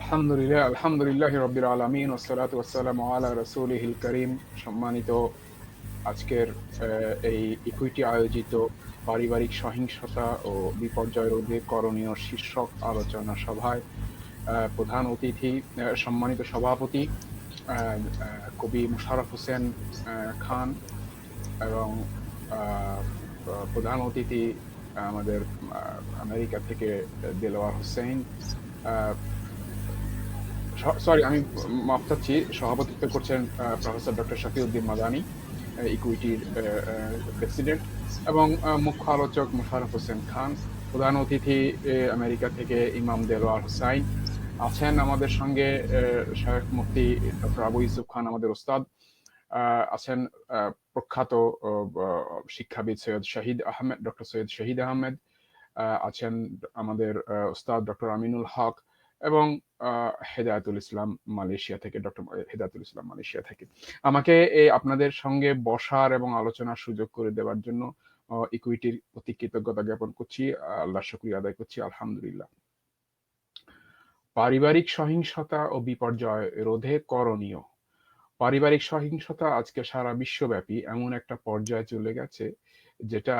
আলহামদুলিল্লাহ আলহামদুলিল্লাহ রবিল আলমিন ওসলাত ওসালাম আলা রসুলহিল করিম। সম্মানিত আজকের এই ইকুইটি আয়োজিত পারিবারিক সহিংসতা ও বিপর্যয় রোধে করণীয় শীর্ষক আলোচনা সভায় প্রধান অতিথি সম্মানিত সভাপতি কবি মুশারফ হোসেন খান এবং প্রধান অতিথি আমাদের আমেরিকা থেকে দেলোয়ার হোসেন। সরি আমি মাফ চাচ্ছি, সভাপতিত্ব করছেন প্রফেসর ডক্টর শাকিউদ্দিন মাদানি ইকুইটির প্রেসিডেন্ট এবং মুখ্য আলোচক মুশারফ হোসেন খান, প্রধান অতিথি আমেরিকা থেকে ইমাম দেলোয়ার হুসাইন আছেন আমাদের সঙ্গে শেখ মুফতি ডক্টর আবু ইউসুফ খান আমাদের ওস্তাদ আছেন প্রখ্যাত শিক্ষাবিদ সৈয়দ শাহিদ আহমেদ, ডক্টর সৈয়দ শহীদ আহমেদ আছেন আমাদের ওস্তাদ ডক্টর আমিনুল হক, এবং হেদায়তুল ইসলাম মালয়েশিয়া থেকে, ডক্টর হেদায়তুল ইসলাম মালয়েশিয়া থেকে। আমাকে এই আপনাদের সঙ্গে বসার এবং আলোচনার সুযোগ করে দেওয়ার জন্য ইকুইটির কৃতজ্ঞতা জ্ঞাপন করছি আল্লাহ শুক্রিয়া আদায় করছি, আলহামদুলিল্লাহ। পারিবারিক সহিংসতা ও বিপর্যয় রোধে করণীয়। পারিবারিক সহিংসতা আজকে সারা বিশ্বব্যাপী এমন একটা পর্যায়ে চলে গেছে, যেটা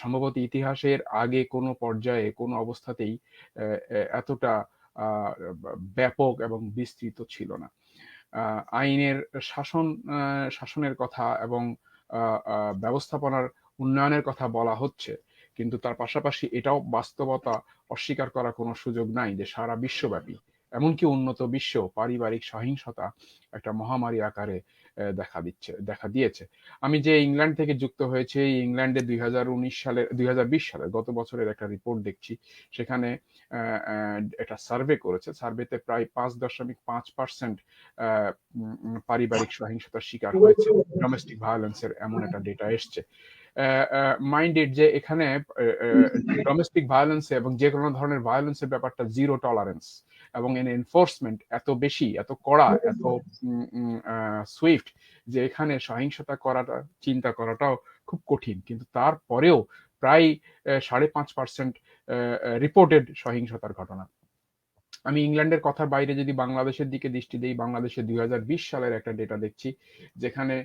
সম্ভবত ইতিহাসের আগে কোনো পর্যায়ে, কোনো অবস্থাতেই এতটা ব্যাপক এবং বিস্তৃত ছিল না। আইনের শাসন শাসনের কথা এবং ব্যবস্থাপনার উন্নয়নের কথা বলা হচ্ছে, কিন্তু তার পাশাপাশি এটাও বাস্তবতা অস্বীকার করার কোনো সুযোগ নাই যে সারা বিশ্বব্যাপী, এমনকি উন্নত বিশ্ব, পারিবারিক সহিংসতা একটা মহামারী আকারে দেখা দিচ্ছে, দেখা দিয়েছে। আমি যে ইংল্যান্ড থেকে যুক্ত হয়েছে ইংল্যান্ডে দুই হাজার উনিশ সালে দুই হাজার বিশ সালে গত বছরের একটা রিপোর্ট দেখছি। সেখানে একটা সার্ভে করেছে। সার্ভেতে প্রায় পাঁচ দশমিক পাঁচ পার্সেন্ট পারিবারিক সহিংসতার শিকার হয়েছে। ডোমেস্টিক ভায়োলেন্সের এমন একটা ডেটা এসছে। মাইন্ডেড যে এখানে ডোমেস্টিক ভায়োলেন্সে এবং যে কোনো ধরনের ভায়োলেন্সের ব্যাপারটা জিরো টলারেন্স এবং এন এনফোর্সমেন্ট এত বেশি এত কড়া এত সুইফট যে এখানে সহিংসতা করাটা চিন্তা করাটাও খুব কঠিন। কিন্তু তারপরেও প্রায় সাড়ে পাঁচ পার্সেন্ট রিপোর্টেড সহিংসতার ঘটনা। আমি ইংল্যান্ডের কথার বাইরে যদি বাংলাদেশের দিকে দৃষ্টি দিই বাংলাদেশে দুই হাজার বিশ সালের একটা ডেটা দেখছি যেখানে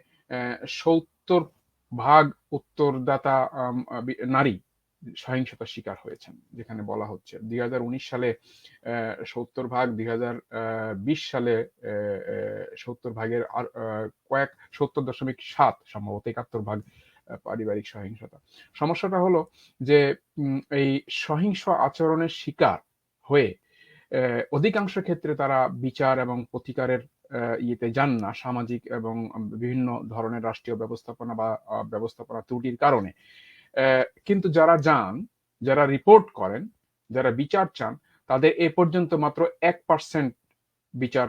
সত্তর ভাগ উত্তরদাতা নারী। সহিংসতার শিকার হয়েছেন, যেখানে বলা হচ্ছে। দুই সালে সত্তর ভাগ, দুই সালে সত্তর ভাগের আর কয়েক, সত্তর দশমিক সাত, সম্ভবত একাত্তর ভাগ পারিবারিক সহিংসতা। সমস্যাটা হলো যে এই সহিংস আচরণের শিকার হয়ে অধিকাংশ ক্ষেত্রে তারা বিচার এবং প্রতিকারের ইয়েতে যান না, সামাজিক এবং বিভিন্ন ধরনের রাষ্ট্রীয় ব্যবস্থাপনা বা ব্যবস্থাপনা ত্রুটির কারণে। কিন্তু যারা যান, যারা রিপোর্ট করেন, যারা বিচার চান, তাদের এ পর্যন্ত মাত্র এক পার্সেন্ট বিচার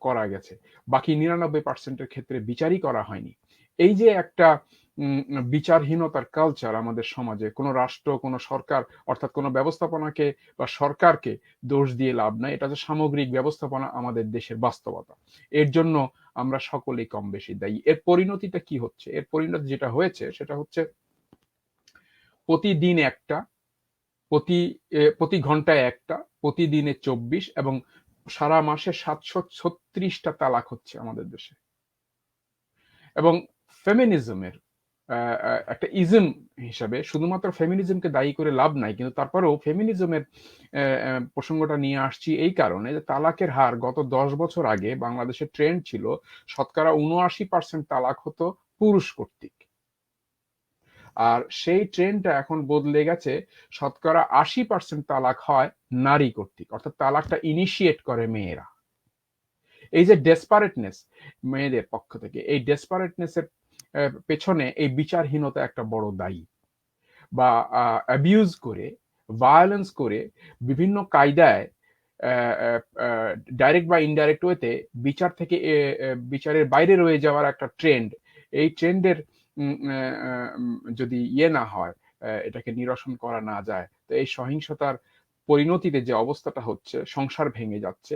করা গেছে। বাকি নিরানব্বই পার্সেন্টের ক্ষেত্রে বিচারই করা হয়নি। এই যে একটা বিচারহীনতার কালচার আমাদের সমাজে, কোনো রাষ্ট্র, কোনো সরকার, অর্থাৎ কোনো ব্যবস্থাপনাকে বা সরকারকে দোষ দিয়ে লাভ নাই, এটা যে সামগ্রিক ব্যবস্থাপনা আমাদের দেশের বাস্তবতা। এর জন্য আমরা সকলেই কম বেশি দায়ী। এর পরিণতিটা কি হচ্ছে? এর পরিণতি যেটা হয়েছে, সেটা হচ্ছে প্রতিদিন একটা, প্রতি প্রতি ঘন্টায় একটা, প্রতিদিনে চব্বিশ এবং সারা মাসে সাতশো ছত্রিশটা তালাক হচ্ছে আমাদের দেশে। এবং ফেমিনিজমের একটা ইজম হিসাবে শুধুমাত্র ফেমিনিজমকে দায়ী করে লাভ নাই, কিন্তু তারপরেও ফেমিনিজমের প্রসঙ্গটা নিয়ে আসছি এই কারণে যে তালাকের হার গত দশ বছর আগে বাংলাদেশের ট্রেন্ড ছিল শতকরা উনআশি পার্সেন্ট তালাক হতো পুরুষ কর্তৃক। আর সেই ট্রেন্ডটা এখন বদলে গেছে। শতকরা আশি পার্সেন্ট তালাক হয় নারী কর্তৃক, অর্থাৎ তালাকটা ইনিশিয়েট করে মেয়েরা। এই যে ডেসপারেটনেস মেয়েদের পক্ষ থেকে, এই ডেসপারেটনেসের পেছনে এই বিচারহীনতা একটা বড় দায়ী। বা অ্যাবিউজ করে ভায়োলেন্স করে বিভিন্ন কায়দায় ডাইরেক্ট বা ইনডাইরেক্ট ওয়েতে বিচার থেকে বিচারের বাইরে রয়ে যাওয়ার একটা ট্রেন্ড এই ট্রেন্ডের যদি ইয়ে না হয় এটাকে নিরসন করা না যায়, তো এই সহিংসতার পরিণতিতে যে অবস্থাটা হচ্ছে, সংসার ভেঙে যাচ্ছে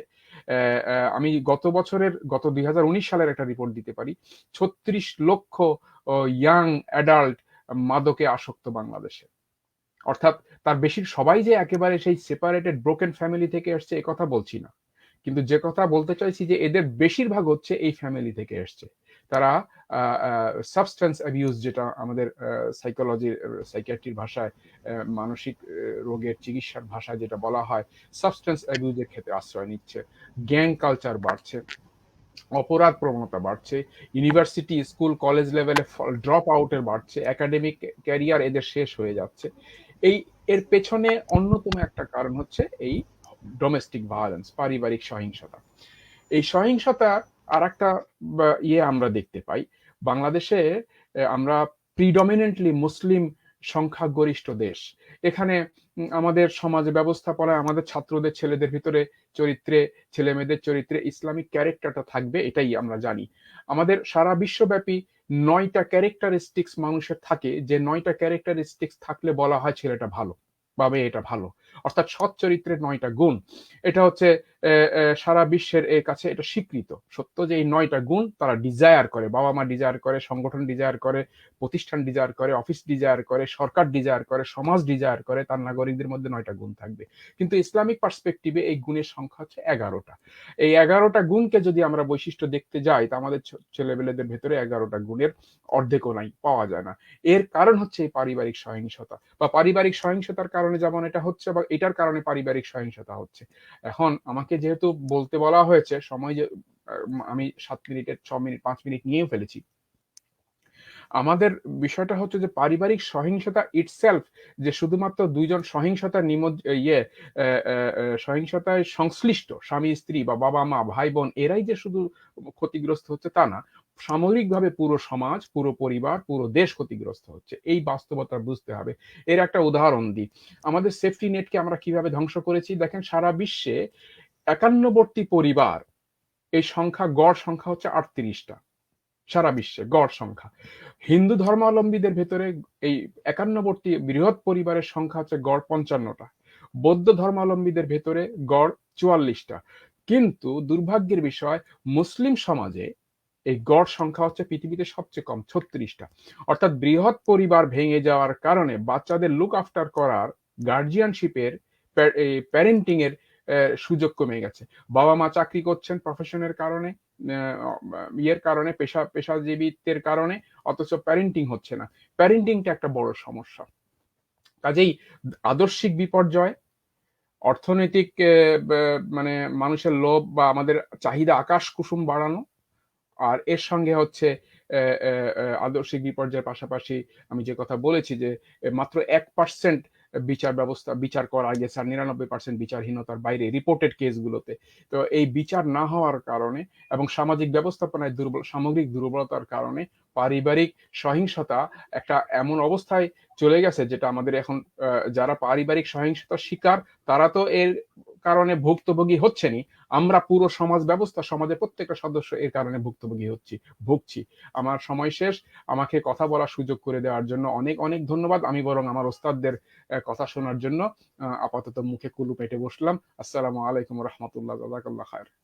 আমি গত বছরের, গত দুই সালের একটা রিপোর্ট দিতে পারি, ছত্রিশ লক্ষ ইয়াং অ্যাডাল্ট মাদকে আসক্ত বাংলাদেশে। অর্থাৎ তার বেশির সবাই যে একেবারে সেই সেপারেটেড ব্রোকেন ফ্যামিলি থেকে এসছে, এ কথা বলছি না। কিন্তু যে কথা বলতে চাইছি যে এদের বেশিরভাগ হচ্ছে এই ফ্যামিলি থেকে এসছে। তারা সাবস্টেন্স অ্যাবিউজ যেটা আমাদের সাইকোলজির সাইকিয়াট্রির ভাষায় মানসিক রোগের চিকিৎসার ভাষায় যেটা বলা হয় সাবস্টেন্স অ্যাবিউজের ক্ষেত্রে আশ্রয় নিচ্ছে গ্যাং কালচার বাড়ছে, অপরাধ প্রবণতা বাড়ছে ইউনিভার্সিটি স্কুল কলেজ লেভেলে ড্রপ আউটের বাড়ছে একাডেমিক ক্যারিয়ার এদের শেষ হয়ে যাচ্ছে। এই, এর পেছনে অন্যতম একটা কারণ হচ্ছে এই ডোমেস্টিক ভায়োলেন্স পারিবারিক সহিংসতা। এই সহিংসতা আর একটা ইয়ে আমরা দেখতে পাই। বাংলাদেশে আমরা প্রিডমিনেন্টলি মুসলিম সংখ্যাগরিষ্ঠ দেশ। এখানে আমাদের সমাজ ব্যবস্থাপনায় আমাদের ছাত্রদের ছেলেদের ভিতরে চরিত্রে ছেলে মেয়েদের চরিত্রে ইসলামিক ক্যারেক্টারটা থাকবে, এটাই আমরা জানি। আমাদের সারা বিশ্বব্যাপী নয়টা ক্যারেক্টারিস্টিক্স মানুষের থাকে, যে নয়টা ক্যারেক্টারিস্টিক্স থাকলে বলা হয় ছেলেটা ভালো, বা এটা ভালো। অর্থাৎ সৎ চরিত্রের নয়টা গুণ। এটা হচ্ছে সারা বিশ্বের এর কাছে এটা স্বীকৃত। সত্য যে এই নয়টা গুণ তারা ডিজায়ার করে বাবা মা ডিজায়ার করে, সংগঠন ডিজায়ার করে, প্রতিষ্ঠান ডিজায়ার করে অফিস ডিজায়ার করে, সরকার ডিজায়ার করে, সমাজ ডিজায়ার করে, তার নাগরিকদের মধ্যে নয়টা গুণ থাকবে। কিন্তু ইসলামিক পার্সপেক্টিভে এই গুণের সংখ্যা হচ্ছে এগারোটা। এই এগারোটা গুণকে যদি আমরা বৈশিষ্ট্য দেখতে যাই, তা আমাদের ছেলেবেলেদের ভেতরে এগারোটা গুণের অর্ধেকও নাই, পাওয়া যায় না। এর কারণ হচ্ছে এই পারিবারিক সহিংসতা। বা পারিবারিক সহিংসতার কারণে যেমন এটা হচ্ছে, বা এটার কারণে পারিবারিক সহিংসতা হচ্ছে। এখন আমাকে যেহেতু বলতে বলা হয়েছে, সময় যে আমি সাত মিনিটের ছ মিনিট, পাঁচ মিনিট নিয়েও ফেলেছি। আমাদের বিষয়টা হচ্ছে যে পারিবারিক সহিংসতা ইটসেলফ যে শুধুমাত্র দুইজন সহিংসতার নিম ইয়ে সহিংসতায় সংশ্লিষ্ট স্বামী, স্ত্রী বা বাবা, মা, ভাই, বোন, এরাই যে শুধু ক্ষতিগ্রস্ত হচ্ছে তা না, সামগ্রিকভাবে পুরো সমাজ, পুরো পরিবার, পুরো দেশ ক্ষতিগ্রস্ত হচ্ছে। এই বাস্তবতা বুঝতে হবে। এর একটা উদাহরণ দিই। আমাদের সেফটি নেটকে আমরা কীভাবে ধ্বংস করেছি? দেখেন সারা বিশ্বে একান্নবর্তী পরিবার, এই সংখ্যা গড় সংখ্যা হচ্ছে আটত্রিশটা সারা বিশ্বে, গড় সংখ্যা। হিন্দু ধর্মাবলম্বীদের ভেতরে এই একান্নবর্তী বৃহৎ পরিবারের সংখ্যা হচ্ছে গড় পঞ্চান্নটা, বৌদ্ধ ধর্মাবলম্বীদের ভেতরে গড় চুয়াল্লিশটা। কিন্তু দুর্ভাগ্যের বিষয়, মুসলিম সমাজে এই গড় সংখ্যা হচ্ছে পৃথিবীতে সবচেয়ে কম, ছত্রিশটা। অর্থাৎ বৃহৎ পরিবার ভেঙে যাওয়ার কারণে বাচ্চাদের লুক আফটার করার গার্জিয়ানশিপের প্যারেন্টিং এর সুযোগ কমে গেছে। বাবা মা চাকরি করছেন প্রফেশনের কারণে ইয়ের কারণে, পেশা, পেশাজীবিত্বের কারণে, অথচ প্যারেন্টিং হচ্ছে না। প্যারেন্টিংটা একটা বড় সমস্যা। কাজেই আদর্শিক বিপর্যয়, অর্থনৈতিক মানে মানুষের লোভ বা আমাদের চাহিদা আকাশ কুসুম বাড়ানো, আর এর সঙ্গে হচ্ছে আদর্শিক বিপর্যয়ের পাশাপাশি আমি যে কথা বলেছি যে মাত্র এক পার্সেন্ট বিচার ব্যবস্থা, বিচার করা গেছে আর নিরানব্বই পার্সেন্ট বিচারহীনতার বাইরে রিপোর্টেড কেসগুলোতে তো এই বিচার না হওয়ার কারণে এবং সামাজিক ব্যবস্থাপনায় দুর্বল, সামগ্রিক দুর্বলতার কারণে পারিবারিক সহিংসতা একটা এমন অবস্থায় চলে গেছে, যেটা আমাদের এখন যারা পারিবারিক সহিংসতার শিকার, তারা তো এর কারণে ভুক্তভোগী হচ্ছেনি আমরা পুরো সমাজ ব্যবস্থা, সমাজের প্রত্যেকটা সদস্য এর কারণে ভুক্তভোগী হচ্ছি, ভুগছি। আমার সময় শেষ। আমাকে কথা বলার সুযোগ করে দেওয়ার জন্য অনেক অনেক ধন্যবাদ। আমি বরং আমার ওস্তাদদের কথা শোনার জন্য আপাতত মুখে কুলু পেটে বসলাম। আসসালামু আলাইকুম রহমতুল্লাহ খায়ের।